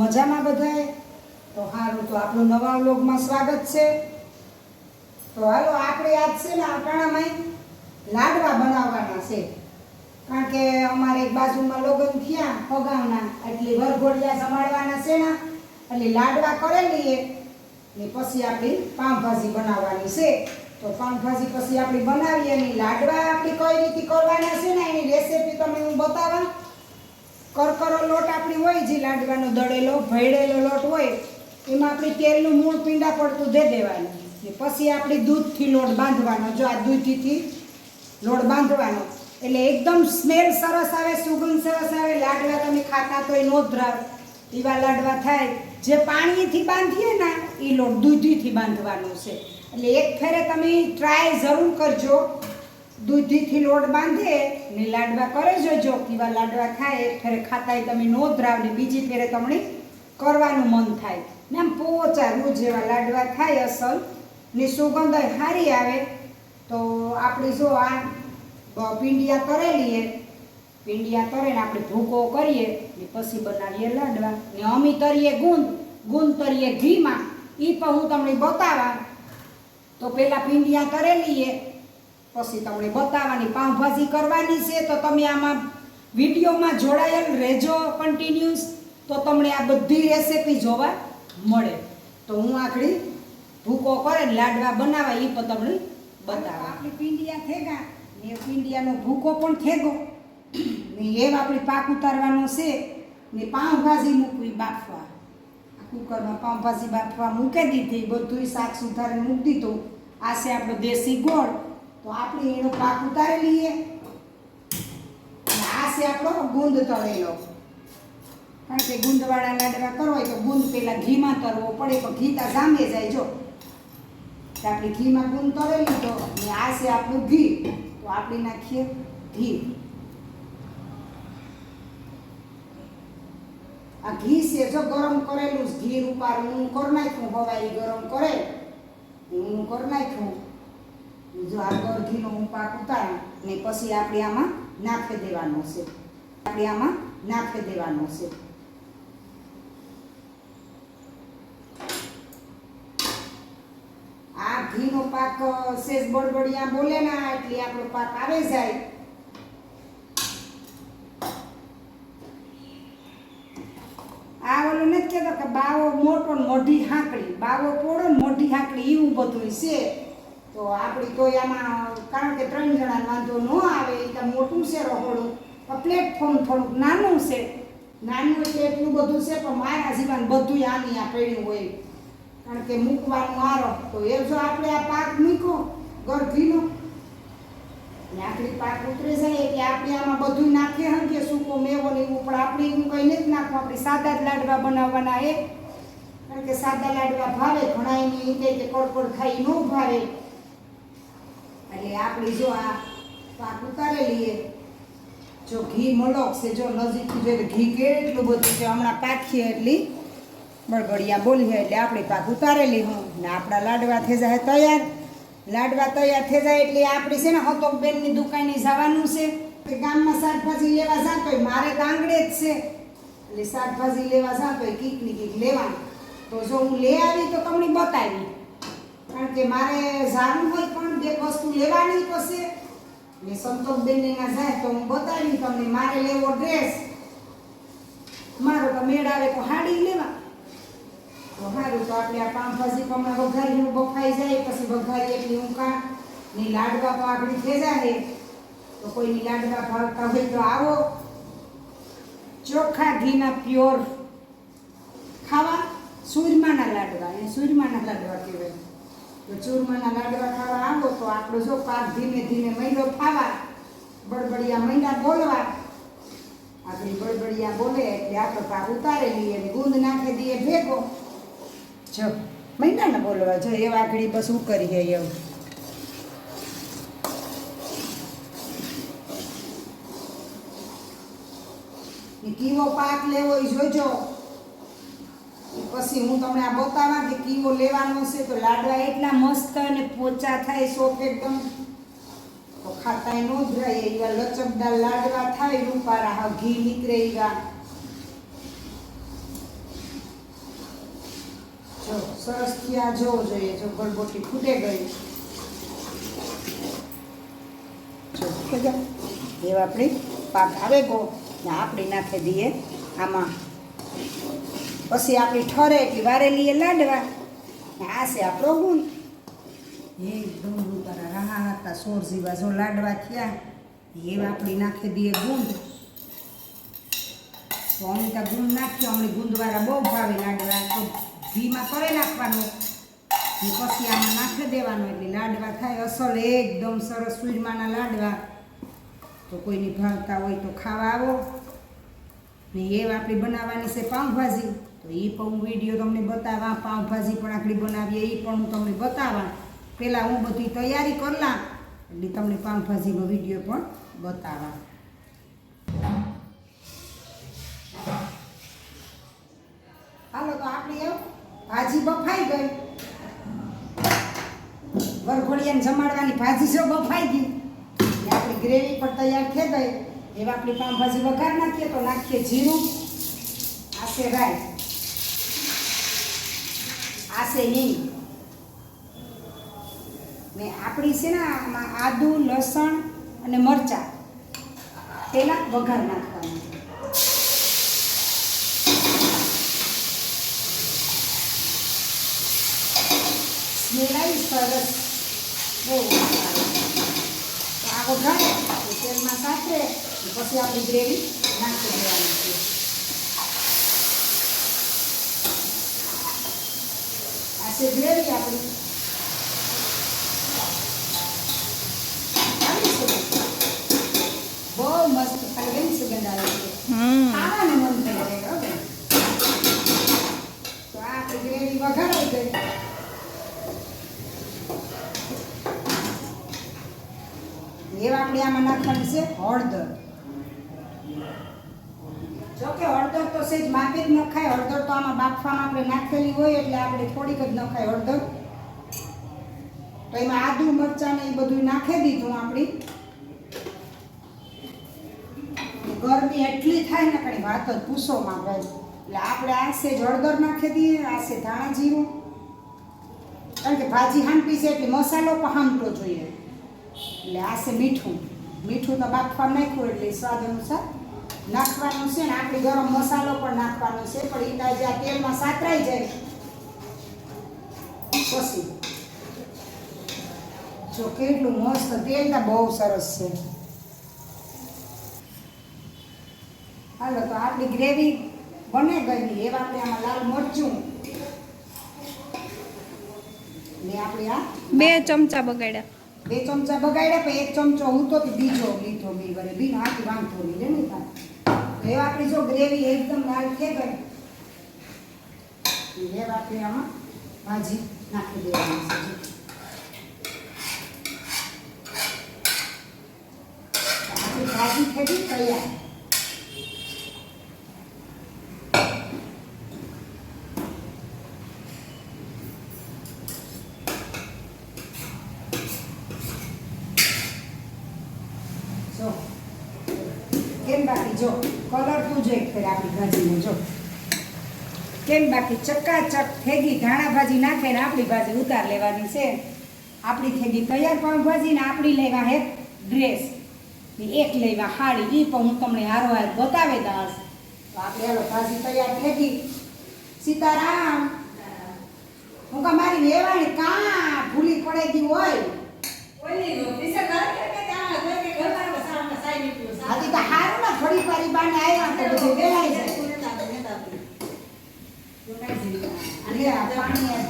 મજામાં બધાય? તો સારું તો આપણું નવા વ્લોગમાં સ્વાગત છે. તો હાલો, આપણે આજ છે ને અટાણામાં લાડવા બનાવવાના છે. કારણ કે અમારે એક બાજુમાં લગ્ન થયા ફગાવના એટલે વરઘોડિયા સંભાળવાના છે ને, એટલે લાડવા કરેલી એ ને પછી આપણી પાઉંભાજી બનાવવાની છે. તો પાઉંભાજી પછી આપણી બનાવીએ એની લાડવા આપણે કઈ રીતે કરવાના છે ને, એની રેસીપી તમે હું બતાવવા? કરકરો લોટ આપણી હોય, જે લાડવાનો દળેલો, ભળેલો લોટ હોય, એમાં આપણે તેલનું મૂળ પીંડા પડતું દે દેવાનું. પછી આપણે દૂધથી લોટ બાંધવાનો. જો આ દૂધીથી લોટ બાંધવાનો, એટલે એકદમ સ્મેલ સરસ આવે, સુગંધ સરસ આવે, લાડવા તમે ખાતા તોય નો ધરાવ એવા લાડવા થાય, જે પાણીથી બાંધીએ ને, એ લોટ દૂધીથી બાંધવાનો છે. એટલે એક ફેરે તમે ટ્રાય જરૂર કરજો. દૂધીથી લોટ બાંધે ને લાડવા કરે જોજો કેવા લાડવા થાય એક ફેરે ખાતાય તમે નો ધરાવ બીજી ફેરે તમને કરવાનું મન થાય. ને આમ પોચા રૂ જેવા લાડવા થાય અસલ. ને સુગંધ સારી આવે, તો આપણે જો આ પિંડિયા પીંડિયા પિંડિયા તરે ને આપણે ભૂકો કરીએ, ને પછી બનાવીએ લાડવા. ને અમી તરીએ ગુંદ ગુંદ તરીએ ઘીમાં. એ પણ હું તમને બતાવા. તો પહેલાં પીંડિયા તરેલી એ પછી તમને બતાવવાની પાઉંભાજી કરવાની છે, તો તમે આમાં વિડીયોમાં જોડાયેલ રહેજો કન્ટિન્યુઅસ તો તમને આ બધી રેસીપી જોવા મળે. તો હું આખડી ભૂકો કરે લાડવા બનાવે એ પણ તમને બતાવા. આપણી પીંડિયા થેગા, ને પીંડિયાનો ભૂકો પણ થેગો. ને એમ આપણી પાક ઉતારવાનો છે, ને પાઉંભાજી મૂકવી બાફવા. કુકરમાં પાઉંભાજી બાફવા મૂકી દીધી બધું શાક સુધારીને મૂકી દીધું. આ છે આપણો દેશી ગોળ. તો આપણે એનો પાક ઉતારી લઈએ. આ છે આપણો ગુંદ તળેલો. કારણ કે ગુંદવાળા લાડવા કરો હોય તો ગુંદ પહેલાં ઘીમાં તરવો પડે તો ઘી તા જામે જાય, જો. તો આપણે ઘીમાં ગુંદ તળી લીધો અને આ છે આપણું ઘી. તો આપણે નાખીએ ઘી. આ ઘી છે જો ગરમ કરેલું ઘી ઉપર હું કરી નાખ્યું હવાઈ ગરમ કરે હું કરી નાખ્યું. જો આ ગર ઘીનો હું પાક ઉતારું ને પછી આપણે આમાં નાખી દેવાનો છે. આપણે આમાં નાખી દેવાનો છે. આ ઘીનો પાક સેજ બળબડિયા બોલે ના એટલે આપણો પાક આવે જાય. આ ઓલું નથી કહેતો કે બાવો મોટો મોઢી હાંકડી, બાવો પોળો મોઢી હાંકડી એવું બધું છે. તો આપણી તો આમાં, કારણ કે ત્રણ જણા વાંધો ન આવે એ તો મોટું છે રહોડું. પ્લેટફોર્મ થોડુંક નાનું છે. નાનું એટલે એટલું બધું છે, પણ મારા જીવન બધું આની આ પડ્યું હોય. કારણ કે મૂકવાનું આરો. તો એ જો આપણે આ પાક મૂક્યો ગરઘીનો ને આપણી પાક ઉતરે જાય એટલે આપણે આમાં બધું નાખીએ હમ કે સૂકો મેવો ને એવું, પણ આપણે એવું કંઈ નથી નાખવું. આપણે સાદા જ લાડવા બનાવવાના એ કારણ કે સાદા લાડવા ભાવે ઘણા એની રીતે કે કડકડ ખાઈ ન ભાવે. એટલે આપણે જો આ પાક ઉતારેલી એ જો ઘી મલોક છે, જો નજીકથી જોઈએ ઘી કેટલું બધું છે, હમણાં પાકીએ એટલી. બળબડિયા બોલીએ એટલે આપણે પાક ઉતારેલી હું. ને આપણા લાડવા થઈ જાય તૈયાર. લાડવા તૈયાર થઈ જાય એટલે આપણે છે ને હતોક બેનની દુકાને જવાનું છે. ગામમાં શાકભાજી લેવા જાતો હોય, મારે તો આંગળે જ છે. એટલે શાકભાજી લેવા જાતો હોય, કીકની કીક લેવાનું. તો જો હું લઈ આવી તો તમને બતાવી. કારણ કે મારે જાણવું હોય પણ બે વસ્તુ લેવાની પડશે છે. ને સંતોષબેન ના જાય તો હું બતાવી તમને, મારે લેવો ડ્રેસ મારો તો મેળ આવે તો હાડી લેવા. તો સારું તો આપણે આ પાઉંભાજી પણ વઘારી બફાઈ જાય, પછી વઘારી એટલી ઊંકા, ને લાડવા તો આગળ થેજા રે તો કોઈની લાડવા ભાવતા હોય તો આવો. ચોખ્ખા ઘીના પ્યોર. ખાવા? સુરમાના લાડવા, એ સુરમાના લાડવા કહેવાય. તો ચૂરમાના લાડવા ખાવા આવો તો આપણો જો પાક ધીમે ધીમે મહિનો ખાવા બળબડિયા મહિના બોલવા. આપણી બળબડિયા બોલે એટલે આપણો પાક ઉતારી લઈએ અને ગુંદ નાખી દઈએ ભેગો. જો, મહિનાને બોલવા જો એ વાઘડી બસ હું જાય એવું કીવો પાક લેવો એ જોજો. પછી હું તમને આ બતાવા કે કીવો લેવાનો છે તો લાડવા એટલા મસ્ત અને પોચા થાય સોફ એકદમ. તો ખાતા નો જ રહે એવા લચકદાર લાડવા થાય, રૂપારા હા ઘી નીકળે એવા સરસ થયા જોવો જોઈએ, જો ગળબોટી ફૂટે ગઈ. ગઈ. એવા આપણી પાક આવે ગો. ને આપણે નાખી દઈએ આમાં. પછી આપણી ઠરે એટલી વારેલી એ લાડવા. આ છે આપણો ગુણ. એકદમ તારા રાહા હતા સોર જેવા જો લાડવા થયા, એવા આપણી નાખી દઈએ ગુંદ તો અમિતા ગુંદ નાખ્યો, અમને ગુંદવાળા બહુ ભાવે લાડવા, તો ઘીમાં કરે નાખવાનું. ને પછી આમાં નાખી દેવાનું, એટલે લાડવા થાય અસલ, એકદમ સરસ સુરમાના લાડવા. તો કોઈની ભાવતા હોય તો ખાવા આવો. ને એ આપણી બનાવવાની છે પાઉંભાજી. તો એ પણ હું વીડિયો તમને બતાવવા પાઉંભાજી પણ આખડી બનાવીએ એ પણ હું તમને બતાવવા પહેલાં હું બધી તૈયારી કરલા, એટલે તમને પાઉંભાજીનો વીડિયો પણ બતાવવા હાલો તો આપણી ભાજી બફાઈ ગઈ. વરઘોડિયાને જમાડવાની ભાજી જો બફાઈ ગઈ. આપણી ગ્રેવી પણ તૈયાર થઈ ગઈ. એવા આપણી પાઉંભાજી વઘાર નાખીએ તો નાખીએ જીરું. આશે રાઈ. આશે હિંગ ને આપણી છે ને આમાં આદુ, લસણ અને મરચાં. તેના વઘાર નાખવાનું. સ્મેલ સરસ. બહુ આ વઘારે તેલમાં સાથે પછી આપણી ગ્રેવી નાખી દેવાની છે. છે આપણી. બહુ મસ્ત ખાલી સુગંધ આવે છે. ખાવાનું મન થઈ જાય હો તો આ આપણી ગ્રેવી વઘારાઈ ગઈ એવા આપણે આમાં નાખવાની છે હળદર. જો કે હળદર તો સેજ માપે જ નખાય. હળદર તો આમાં બાફવામાં આપણે નાખેલી હોય એટલે આપણે થોડીક જ નખાય હળદર. તો એમાં આદુ, મરચાં ને એ બધું નાખી દીધું આપણી. ગરમી એટલી થાય ને કઈ વાત જ પૂછો માં ભાઈ. એટલે આપણે આ સેજ હળદર નાખી દઈએ, આ છે ધાણા જીરું. કારણ કે ભાજી હાંપી છે એટલે મસાલો પણ હાંપવો જોઈએ. એટલે આ છે મીઠું. મીઠું તો બાફવા નાખ્યું એટલે સ્વાદ અનુસાર નાખવાનું છે ને આપણે ગરમ મસાલો પણ નાખવાનો છે, પણ એ તાજે આ તેલમાં સાતરાઈ જાય પછી જો કેટલું મસ્ત તેલ તો બહુ સરસ છે. હાલો, તો આપણી ગ્રેવી બને ગઈ એવા આપણે આમાં લાલ મરચું ને આપણે આ બે ચમચા બગાડ્યા. બે ચમચા બગાડ્યા, પછી એક ચમચો હું તો બીજો લીધો બી વડે. બી હાથી વાંધો નહીં લે. ને તાર. તો આપણી જો ગ્રેવી એકદમ લાલ થઈ ગઈ. એવા આપણે આમાં ભાજી નાખી દેવાની છે ભાજી થઈ તૈયાર જો કેમ બાકી જો કલર તું જો ફેર આપણી ભાજીને, જો. કેમ બાકી ચકાચક થેગી ધાણા ભાજી નાખે ને આપણી ભાજી ઉતાર લેવાની છે. આપણી થેગી તૈયાર પણ ભાજી ને આપણી લેવા હે ડ્રેસ એક લેવા હાડી એ પણ હું તમને હારો હાર બતાવે દાસ તો આપણે હાલો ભાજી તૈયાર થેગી. સીતારામ. હું કા મારી વેવાણી કા ભૂલી પડે ગયું હોય હાથી તો હારું ને થોડી ફરી બાને આવ્યા તો બધું વેલાઈ જાય. અને આ પાણી આ